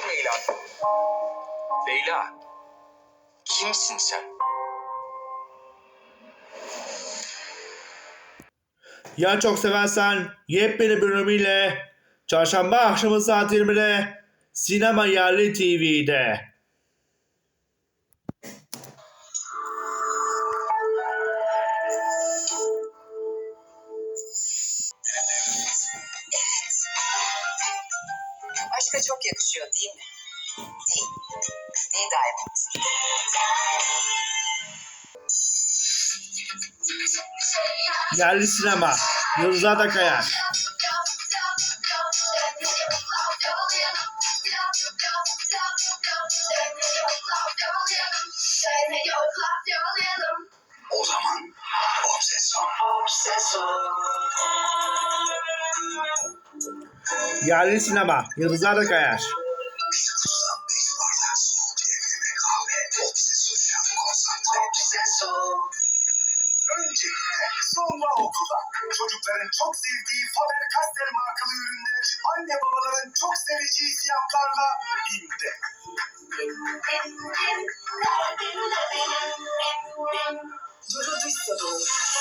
Leyla. Leyla. Kimsin sen? Ya çok seversen yepyeni bölümüyle çarşamba akşamı saat 20'de Sinema Yerli TV'de. Aşka çok yakışıyor değil mi? Değil. Değil Diamond. Yerli sinema. Yıldızlar da kayar. O zaman obsesyon. Yerli sinema. Yıldızlar da kayar. Sonra okulda. Çocukların çok sevdiği Faber-Castell markalı ürünler anne babaların çok seveceği fiyatlarla BİM'de. Sabunu.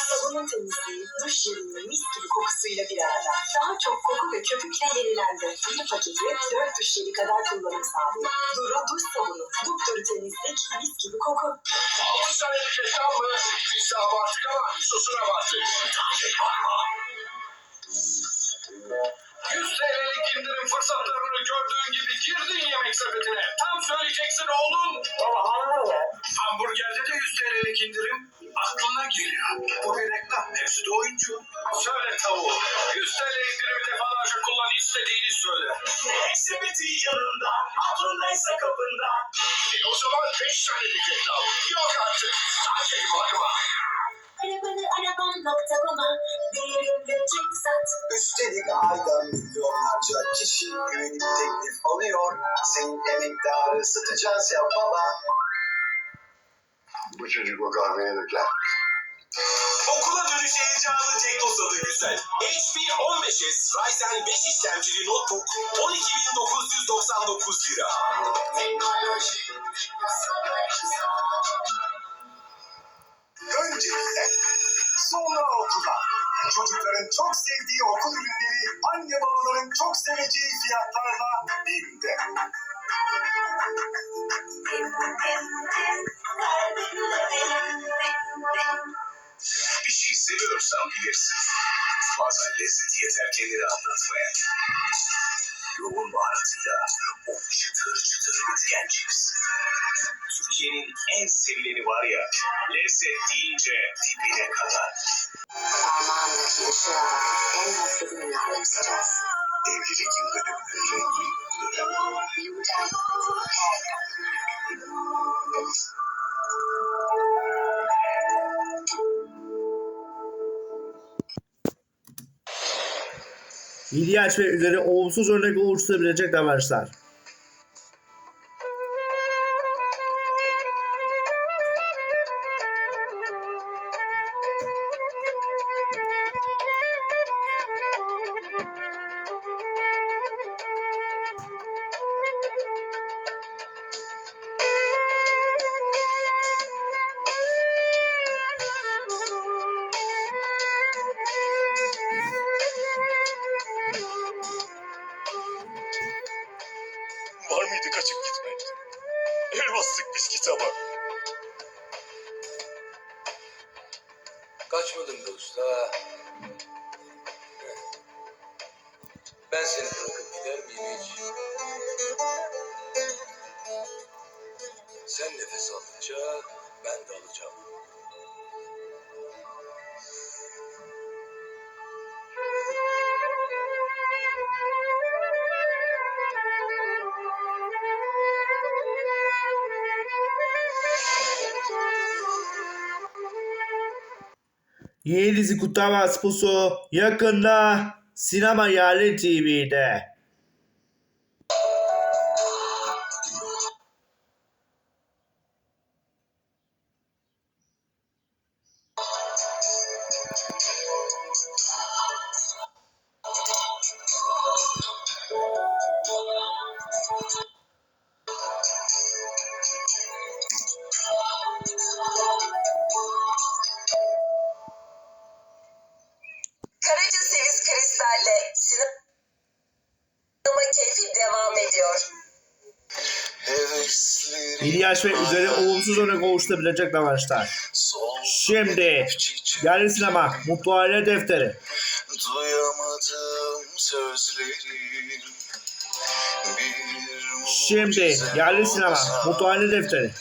Sabunun temizliği, duş jelinin mis gibi kokusuyla bir arada. Daha çok koku ve köpükle yenilendi. Bir paketi 4 duş jeli kadar kullanım sağlıyor. Duru duş sabunu. Dupduru temizlik, mis gibi koku. 6 senelik reklam mı? Biz de abarttık ama sosuna baktık. 100 TL'lik indirim fırsatlarını yemek sepetine. Tam söyleyeceksin oğlum. Baba hamburger. Hamburgerde de 100 TL'lik indirim aklına geliyor. Bu bir reklam. Hepsi de oyuncu. Söyle tavuğu. 100 TL indirimi defalarca kullan istediğini söyle. Sepetin yanında. Aklındaysa kapında. E o zaman 5 TL'lik reklam. Yok artık. Hadi bakma. Arabanı arabam.com'a. Üstelik ayda milyonlarca kişi güvenip teklif alıyor. Senin emektarı satacağız ya baba. Bu çocuk o kahveye döker. Okula dönüş heyecanı Teknosa'da güzel. HP 15S Ryzen 5 işlemcili notebook 12.999 lira. Önce sonra okula. Çocukların çok sevdiği okul ürünleri anne babaların çok seveceği fiyatlarla BİM'de. Bir şey seviyorsan bilirsin. Bazen lezzeti yeter kendini anlatmaya. Yoğun baharatıyla o çıtır çıtır bitken cips. Türkiye'nin en sevileni var ya, lezzet deyince dibine kadar. Evlilik yıl dönümünün rengi dönüm. Yumuşak. İhtiyaç ve üzeri olumsuz örnek oluşturabilecek davranışlar. Var mıydı kaçıp gitmek? El bastık biz kitaba. Kaçmadın be usta. Ben seni bırakıp Yeni dizi Kurtlar Vadisi yakında Sinema Yerli TV'de. İhtiyaç ve üzeri olumsuz örnek oluşturabilecek davranışlar. Şimdi yerli sinema Mutlu Defteri. Duyamadım sözlerim bir Şimdi yerli sinema Mutlu Defteri.